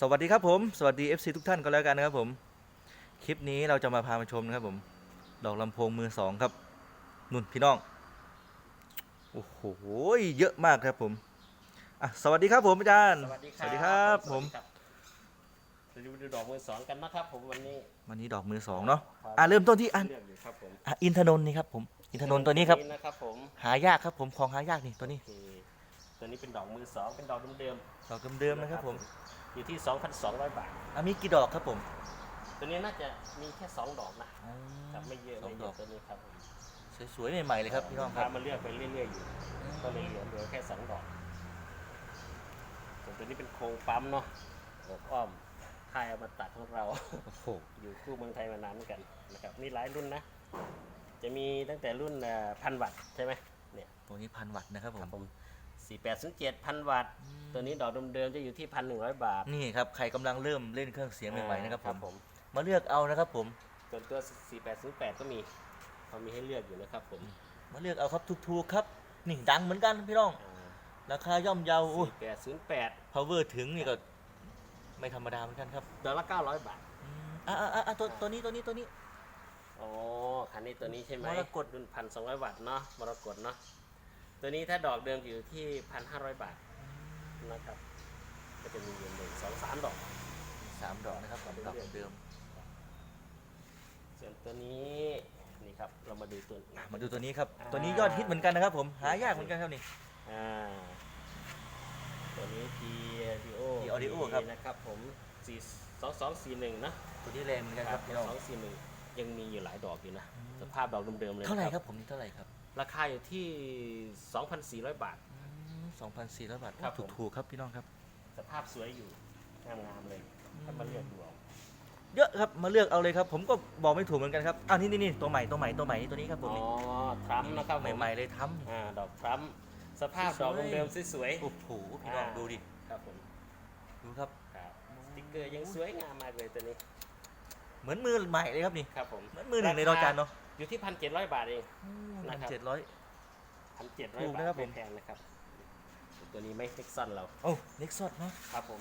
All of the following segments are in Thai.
สวัสดีครับผม สวัสดี FC ทุกท่านก็แล้วกันนะครับผม คลิปนี้เราจะมาพามาชมนะครับผม ดอกลำโพงมือสองครับ นุ่นพี่น้อง โอ้โห เยอะมากครับผมอะสวัสดีครับผมอาจารย์ สวัสดีครับสวัสดีครับผมสวัสดีครับเราจะไปดูดอกมือสองกันนะครับผมวันนี้วันนี้ดอกมือสองเนาะ อะเริ่มต้นที่อันเลือกอยู่ครับผมอะอินทนนท์นี่ครับผม อินทนนท์ตัวนี้ครับ นะครับผมหายากครับผม ของหายากนี่ตัวนี้โอเคตัวนี้เป็นดอกมือสองเป็นดอกเดิมดอกเดิมๆนะครับผม อยู่ที่ 2,200 บาท อะมีกี่ดอกครับผมตัวนี้น่าจะมีแค่ 2 ดอกนะครับไม่เยอะสอไม่งเยดออะกตัวนี้ครับผมสวยๆใหม่ๆเลยครับพี่น้องคพารับมาเลือกไปเรื่อยๆอยู่ ก็เลยเหลือเหลือแค่สองดอกส่วนตัวนี้เป็นโครงปั๊มเนาะอกอ้อมค่ายอมตะของเรา โอ้โหอยู่คู่เมืองไทยมานานเหมือนกันนะครับมีหลายรุ่นนะ จะมีตั้งแต่รุ่นพันวัตต์ใช่ไหมเนี่ยตัวนี้พันวัตต์นะครับผครัมบผม สี่แปดศูนย์เจ็ดพันวัตต์ ตัวนี้ดอกเดิมๆจะอยู่ที่พันหนึ่งร้อยบาทนี่ครับใครกำลังเริ่มเล่นเครื่องเสียงใหม่ๆนะครับผมผมมาเลือกเอานะครับผมส่วนตัวสี่แปดศูนย์แปดก็มีเขามีให้เลือกอยู่นะครับผม มาเลือกเอาครับถูกๆครับ นี่ดังเหมือนกันพี่น้อง ราคาย่อมเยาว์สี่แปดศูนย์แปด power ถึงนี่ก็ไม่ธรรมดาเหมือนกันครับดอลละเก้าร้อยบาทอืมอะอะอะอะตัวตัวนี้ตัวนี้ตัวนี้ อ๋อ คันนี้ตัวนี้ใช่ไหมมรกตรุ่นพันสองร้อยวัตต์เนาะมรกตเนาะ ตัวนี้ถ้าดอกเดิมอยู่ที่พันห้าร้อยบาทนะครับ ก็จะมีอยู่หนึ่งสองสามดอก สามดอกนะครับผมดอกเดิม ส่วนตัวนี้นี่ครับเรามาดูตัวอะมาดูตัวนี้ครับอ่าตัวนี้ยอดฮิตเหมือนกันนะครับ ผม หายากเหมือนกันครับนี่ อ่าตัวนี้ P Audio P Audio ครับ นะครับผมสี่สองสองสี่หนึ่งนะตัวนี้แรงเหมือนกันครับพี่น้องสองสี่หนึ่งยังมีอยู่หลายดอกอยู่นะสภาพดอกเดิมๆเลยนะ เท่าไหร่ครับผมนี่เท่าไหร่ครับ ราคาอยู่ที่ 2,400 บาทสองพันสี่ร้อยบาทครับผม ถูกๆครับพี่น้องครับ สภาพสวยอยู่งามๆเลยถ้ามาเลือกดูเอาเยอะครับมาเลือกเอาเลยครับ ผมก็บอกไม่ถูกเหมือนกันครับอ้าวนี่นี่นี่ตัวใหม่ตัวใหม่ตัวใหม่นี่ตัวนี้ครับผมอ๋อนี่ทรัมป์นะครับผมใหม่ๆเลยทอ่าดอกทรัมป์สภาพดอกเดิมๆสวยำโอ้โหพี่น้องอ่า ดูดิๆครับผมดูครับ ครับสติ๊กเกอร์ยังสวยงามมากเลยตัวนี้เหมือนมือใหม่เลยครับนี่ครับผมเหมือนมือหนึ่งในรอจานเนาะ อยู่ที่พันเจ็ดร้อยบาทเองพันะนครับ เจ็ดร้อย พันเจ็ดร้อถูยกบาทนะครับผม ไม่แพงนะครับ ตัวนี้ไม่เน็กซันเราโอ้เล็กซอดเนาะครับผม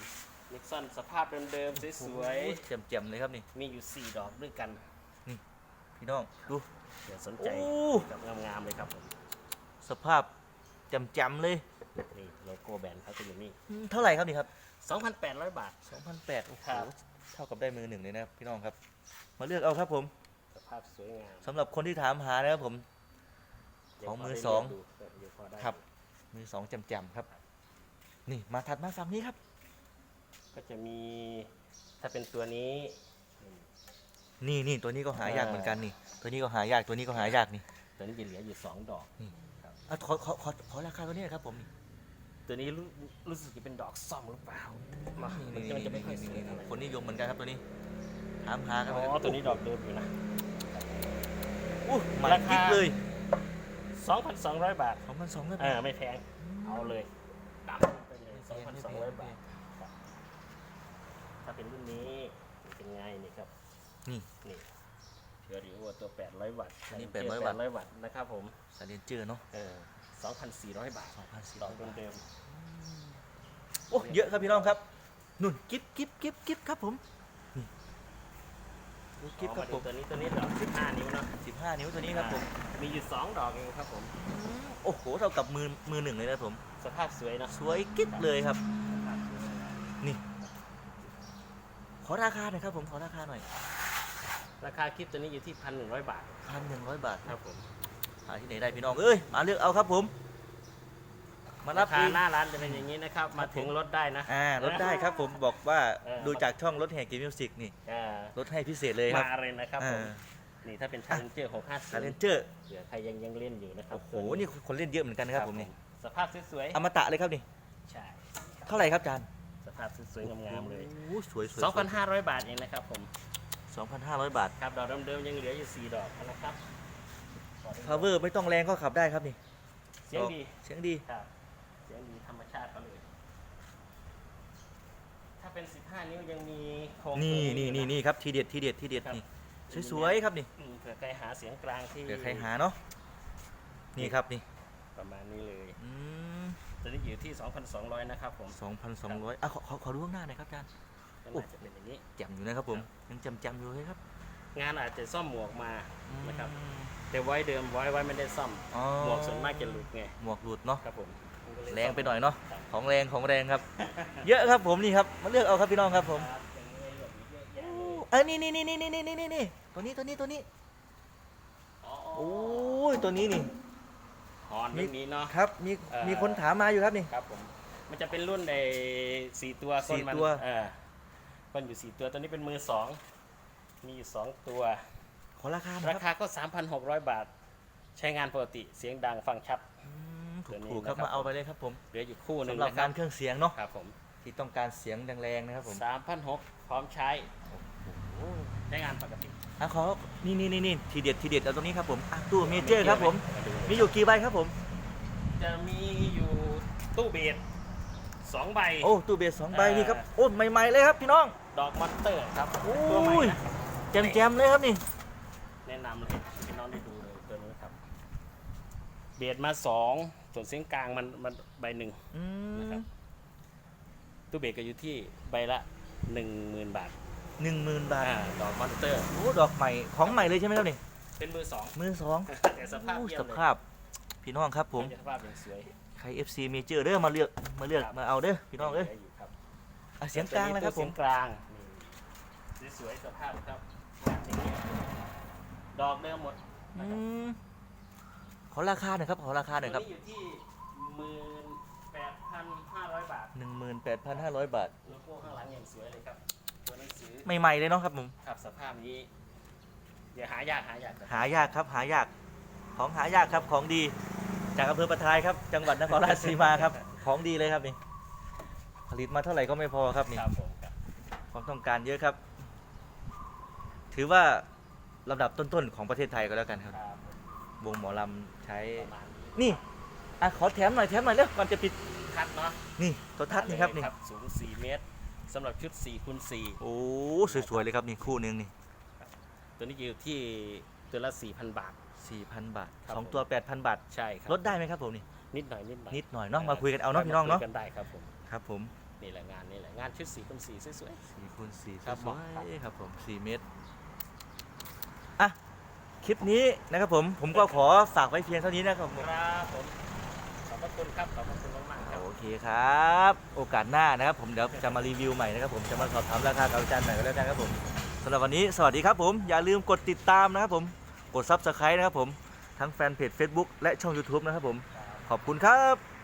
เน็กซันสภาพเดิมๆสวยโอ้แจ่มๆเลยครับนี่ ๆมีอยู่4ดอกด้วยกันพี่น้อง ดู เดี๋ยวสนใจโอ้ กับงามๆเลยครับผมสภาพแจ่มๆเลยนี่โลโก้แบรนด์เขาจะอยู่นี่อืมเท่าไหร่ครับนี่ครับ2,800บาท 2,800โอ้โหครับ เท่ากับได้มือหนึ่งเลยนะครับพี่น้องครับ มาเลือกเอาครับผมส ภาพสวยงามสำหรับคนที่ถามหานะครับผมยังของมือพได้สองเลืกดูเดี๋ยวพอได้ครับ มือสองแจ่มๆครับ นี่มาถัดมาฝั่งนี้ครับ ก็จะมีถ้าเป็นตัวนี้ นี่นี่ตัวนี้ก็หายากเหมือนกันนี่ ตัวนี้ก็หายากตัวนี้ก็หายากนี่ ตัวนี้จะเหลืออยู่2ดอกนี่ ครับอะขอขอขอขอราคาตัวนี้นะครับผมนี่ตัวนี้รู้รู้สึกจะเป็นดอกซ่อมหรือเปล่ามานี่มันนี่จะไม่ค่อยสนี่วยนี่เท่าไหร่คนนิยมเหมือนกันครับตัวนี้ ถามหากันอ๋เลยอตัวนี้ดอกเดิมอยู่นะ อู้ใหม่ราคากิ๊กเลย 2,200 บาทสองพันสองเลยเออไม่แพง เอาเลยดับไปเลย2,200 บาทครับถ้าเป็นรุ่นนี้เป็นไงนี่ครับ นี่ นี่เดี๋ยวดีโอตัว 800 วัตต์อันนี้เจอ800วัตต์ 800 วัตต์นะครับผมสายเลนเจอร์เนาะเออ2,400 บาทสองพันสี่ดร้ออกยบาทเดิม โอ้เยอะครับพี่น้องครับนุ่นกิ๊บกิ๊บกิ๊บกิ๊บครับผม นี่ดูๆกิ๊บอ๋อครัมาบดูผมตัวนี้ตัวนี้ดอก15 นิ้วเนาะสิบห้านิ้วตัวนี้ครับผมอ่ามีอยู่ 2 ดอกเองครับผม โอ้โหเท่ากับมือมือหนึ่งเลยนะผม สภาพสวยเนาะ สวยกิ๊บเลยครับสภาพสวยงามนี่ ขอราคาหน่อยครับผม ขอราคาหน่อย ราคาคลิปตัวนี้อยู่ที่1,100บาทพันหนึ่งร้อยบาทครับผมหาที่ไหนได้พี่น้อง เอ้ย มาเลือกเอาครับผม มารัราบคาเองหน้าร้านจะเป็นอย่างนี้นะครับ มาถึงลดได้นะ อ่าลดได้ครับผมบอกว่าเออ ดูจากช่องรถแห่กิมิวสิกนี่อ่าลดให้พิเศษเลยครับมาเลยนะครับผมอ่านี่ถ้าเป็นชาเลนเจอร์คาเลน650เจอร์เผื่อใครยังยังเล่นอยู่นะครับโอ้โหนี่คนเล่นเยอะเหมือนกันนะครับผมนี่สภาพสวยอมตะเลยครับนี่ๆ ใช่ เท่าไหร่ครับจานสภาพสวยๆงามๆเลย โอ้โหสวยสวย2,500 บาทเองนะครับผมสองพันห้าร้อยบาทครับดอกเดิมๆยังเหลืออยู่4ดอกนะครับพาวเวอร์ไม่ต้องแรงก็ขับได้ครับนี่เสียงดีเสียงดี ครับ ชาติเขาเลย ถ้าเป็น15นิ้วยังมีโครงนี่ตัวนี่อยู่นี่ะนี่ครับทีเด็ดทีเด็ดทีเด็ดครับนี่สวยๆครับนี่อืมเผื่อใครหาเสียงกลางที่เดี๋ยวใครหาเนาะนี่ครับนี่ประมาณนี้เลยอืมตัวนี้อยู่ที่ 2,200 นะครับผมสองพันสองร้อยอะขอขอขอดูข้างหน้าหน่อยครับจานก็โอ้น่าจะเป็นอย่างนี้ แจ่มอยู่นะครับผมยังจำจำๆอยู่เลยครับงานอาจจะซ่อมหมวกมานะครับอืมแต่ไว้เดิมไว้ไว้ไม่ได้ซ่อม อ๋อหมวกส่วนมากจะหลุดไงหมวกหลุดเนาะ ครับผมมันก็เลย แรงไปหน่อยเนาะครับของแรงของแรงครับ เยอะครับผมนี่ครับมาเลือกเอาครับพี่น้องครับผมครับอย่างนี้แบบนี้เยอะแยะเลยเอ้ยนี่นี่นี่นี่นี่นี่นี่นี่ตัวนี้ตัวนี้ตัวนี้อ๋อโอ้ยตัวนี้นี่ฮอนแบบนี้เนาะครับ มีเอ่อมีคนถามมาอยู่ครับนี่ครับผมมันจะเป็นรุ่นในสี่ตัวสี่ก้นมันตัวเออก้นอยู่สี่ตัวตัวนี้เป็นมือสองมีอยู่สองตัวขอราคาหนะราครับคาก็3,600บาท ใช้งานปกติเสียงดังฟังชัดอืมตัวนี้ ถูกๆครับนะครับมาเอาไปเลยครับผมเหลืออยู่คู่หนึ่งสำหรับนะคงารันบเครื่องเสียงเนาะครับผมที่ต้องการเสียงแรงๆนะครับผม3,600พร้อมใช้ใช้งานปกติอะขอนี่นี่นี่นี่ทีเด็ดทีเด็ดเอาตรงนี้ครับผมอะตู้เมเจอร์ครับผมาดูมีอยู่กี่ใบครับผม จะมีอยู่ตู้เบสสองใบ โอ้ตู้เบสสองใบเอ่อนี่ครับโอ้ใหม่ๆเลยครับพี่น้อง ดอกมอนเตอร์ครับโอ้ยตัวใหม่นะแจมๆเลยครับนี่ แนะนำเลยให้น้องได้ดูเลยตัวนี้ครับ เบสมาสองส่วนเสียงกลางมันมันใบหนึ่งอืมนะครับตู้เบสก็อยู่ที่ใบละหนึ่งหมื่นบาทหนึ่งหมื่นบาทอ่าดอกมอนเตอร์ โอ้ดอกใหม่ของใหม่เลยใช่ไหมครับนี่เป็นมือสอง มือสองแต่สภาพโอ้เยี่ยสมเลยภาพพี่น้องครับผม สภาพยังสวยใคร FC เมเจอร์เด้อมาเลือกมาเลือกครับมาเอาเด้อพี่น้องเอ้ยหลืยู่ครับอะเสียงกลางนะครับผเสีมยงกลางนี่สวยๆสภาพครับอย่างนี้ดอกเดิมหมดอืม ขอราคาหน่อยครับขอราคาหน่อยครับตัวนี้อยู่ที่หมื่นแปดพันห้าร้อยบาทหนึ่งหมื่นแปดพันห้าร้อยบาท โลโก้ข้างหลังอย่างสวยเลยครับ ตัวหนังสือใหม่ๆเลยเนาะครับผมครับสภาพนี้อย่าหายากหายากครับหายากครับหายากของหายากครับของดี จากอำเภอประทายครับ จังหวัดนครราชสีมาครับ ของดีเลยครับนี่ผลิตมาเท่าไหร่ก็ไม่พอครับนี่ครับผมครับความต้องการเยอะครับ ถือว่าลำดับต้นๆของประเทศไทยก็แล้วกันครับ ครับ วงหมอลำใช้ ประมาณนี้นี่อะขอแถมหน่อยแถมหน่อยเร็วก่อนจะปิดทัดเนาะนี่ตัวทัดนี่ครับนี่สูง 4 เมตรสำหรับชุด4คูณ4โอ้สวยๆเลยครับนี่คู่หนึงนี่ตัวนี้อยู่ที่ตัวละ 4,000 บาท4,000บาทครับสองตัว8,000บาทใช่ครับลดได้ไหมครับผมนี่นิดหน่อยนิดหน่อยนิดหน่อยเนาะมาคุยกันเอาเนาะพี่น้องเนาะมคุยกันได้ครับผมครับผมนี่แหละงานนี่แหละงานชุด4คูณ4สวย4คูณ4ครับสผม วยๆครับผม4เมตรอะ คลิปนี้นะครับผมผมก็ขอฝากไว้เพียงเท่านี้นะครับผมๆครับผมขอบพระคุณครับขอบพระคุณมากๆครับโอเคครับ โอกาสหน้านะครับ ผมเดี๋ยวจะมารีวิวใหม่นะครับผมจะมาสอบถามราคากับอาจารย์ใหม่ก็แล้วกันครับผมสำหรับวันนี้สวัสดีครับผมอย่าลืมกดติดตามนะครับผมกด Subscribe นะครับผมทั้งแฟนเพจ Facebook และช่อง YouTube นะครับผมขอบคุณครับ